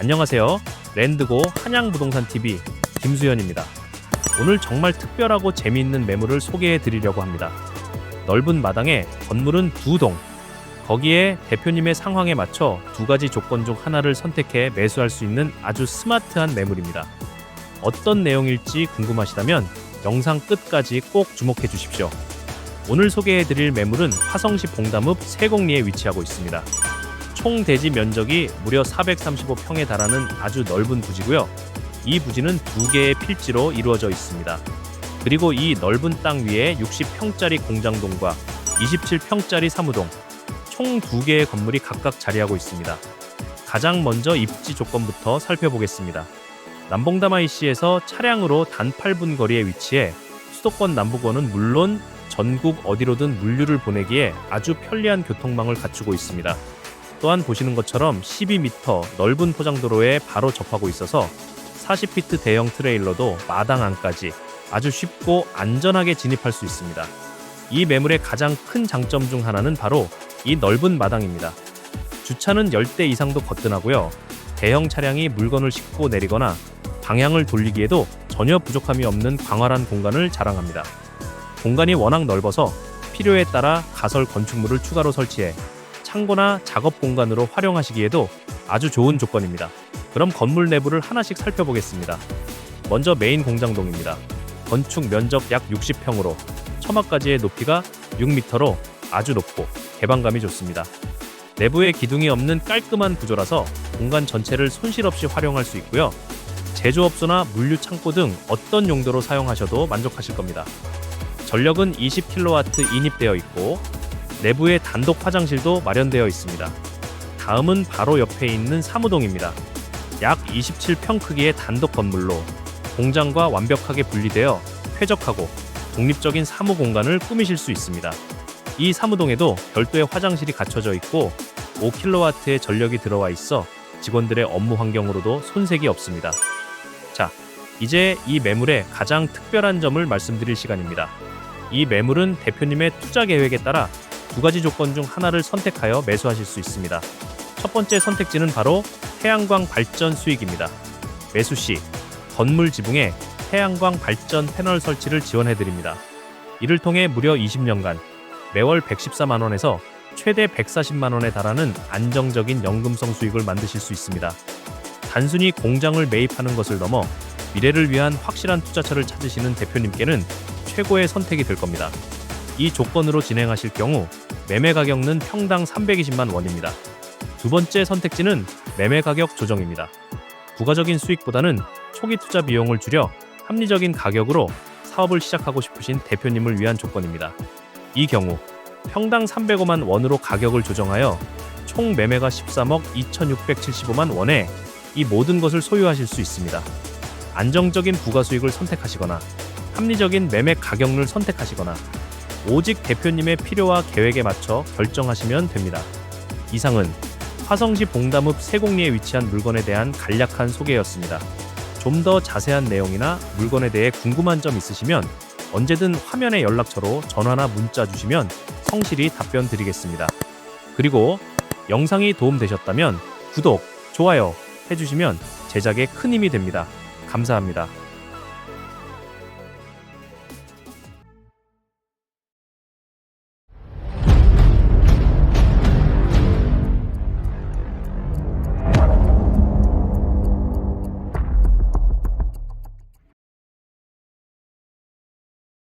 안녕하세요. 랜드고 한양부동산TV 김수현입니다. 오늘 정말 특별하고 재미있는 매물을 소개해 드리려고 합니다. 넓은 마당에 건물은 두 동. 거기에 대표님의 상황에 맞춰 두 가지 조건 중 하나를 선택해 매수할 수 있는 아주 스마트한 매물입니다. 어떤 내용일지 궁금하시다면 영상 끝까지 꼭 주목해 주십시오. 오늘 소개해 드릴 매물은 화성시 봉담읍 세곡리에 위치하고 있습니다. 총 대지 면적이 무려 435평에 달하는 아주 넓은 부지고요. 이 부지는 두 개의 필지로 이루어져 있습니다. 그리고 이 넓은 땅 위에 60평짜리 공장동과 27평짜리 사무동, 총 두 개의 건물이 각각 자리하고 있습니다. 가장 먼저 입지 조건부터 살펴보겠습니다. 남봉담 IC에서 차량으로 단 8분 거리에 위치해 수도권 남부권은 물론 전국 어디로든 물류를 보내기에 아주 편리한 교통망을 갖추고 있습니다. 또한 보시는 것처럼 12m 넓은 포장도로에 바로 접하고 있어서 40피트 대형 트레일러도 마당 안까지 아주 쉽고 안전하게 진입할 수 있습니다. 이 매물의 가장 큰 장점 중 하나는 바로 이 넓은 마당입니다. 주차는 10대 이상도 거뜬하고요. 대형 차량이 물건을 싣고 내리거나 방향을 돌리기에도 전혀 부족함이 없는 광활한 공간을 자랑합니다. 공간이 워낙 넓어서 필요에 따라 가설 건축물을 추가로 설치해 창고나 작업 공간으로 활용하시기에도 아주 좋은 조건입니다. 그럼 건물 내부를 하나씩 살펴보겠습니다. 먼저 메인 공장동입니다. 건축 면적 약 60평으로 처마까지의 높이가 6m로 아주 높고 개방감이 좋습니다. 내부에 기둥이 없는 깔끔한 구조라서 공간 전체를 손실 없이 활용할 수 있고요. 제조업소나 물류 창고 등 어떤 용도로 사용하셔도 만족하실 겁니다. 전력은 20kW 인입되어 있고 내부에 단독 화장실도 마련되어 있습니다. 다음은 바로 옆에 있는 사무동입니다. 약 27평 크기의 단독 건물로 공장과 완벽하게 분리되어 쾌적하고 독립적인 사무 공간을 꾸미실 수 있습니다. 이 사무동에도 별도의 화장실이 갖춰져 있고 5kW의 전력이 들어와 있어 직원들의 업무 환경으로도 손색이 없습니다. 자, 이제 이 매물의 가장 특별한 점을 말씀드릴 시간입니다. 이 매물은 대표님의 투자 계획에 따라 두 가지 조건 중 하나를 선택하여 매수하실 수 있습니다. 첫 번째 선택지는 바로 태양광 발전 수익입니다. 매수 시 건물 지붕에 태양광 발전 패널 설치를 지원해 드립니다. 이를 통해 무려 20년간 매월 114만 원에서 최대 140만 원에 달하는 안정적인 연금성 수익을 만드실 수 있습니다. 단순히 공장을 매입하는 것을 넘어 미래를 위한 확실한 투자처를 찾으시는 대표님께는 최고의 선택이 될 겁니다. 이 조건으로 진행하실 경우 매매 가격은 평당 320만 원입니다. 두 번째 선택지는 매매 가격 조정입니다. 부가적인 수익보다는 초기 투자 비용을 줄여 합리적인 가격으로 사업을 시작하고 싶으신 대표님을 위한 조건입니다. 이 경우 평당 305만 원으로 가격을 조정하여 총 매매가 13억 2,675만 원에 이 모든 것을 소유하실 수 있습니다. 안정적인 부가 수익을 선택하시거나 합리적인 매매 가격을 선택하시거나 오직 대표님의 필요와 계획에 맞춰 결정하시면 됩니다. 이상은 화성시 봉담읍 세곡리에 위치한 물건에 대한 간략한 소개였습니다. 좀 더 자세한 내용이나 물건에 대해 궁금한 점 있으시면 언제든 화면의 연락처로 전화나 문자 주시면 성실히 답변 드리겠습니다. 그리고 영상이 도움되셨다면 구독, 좋아요 해주시면 제작에 큰 힘이 됩니다. 감사합니다.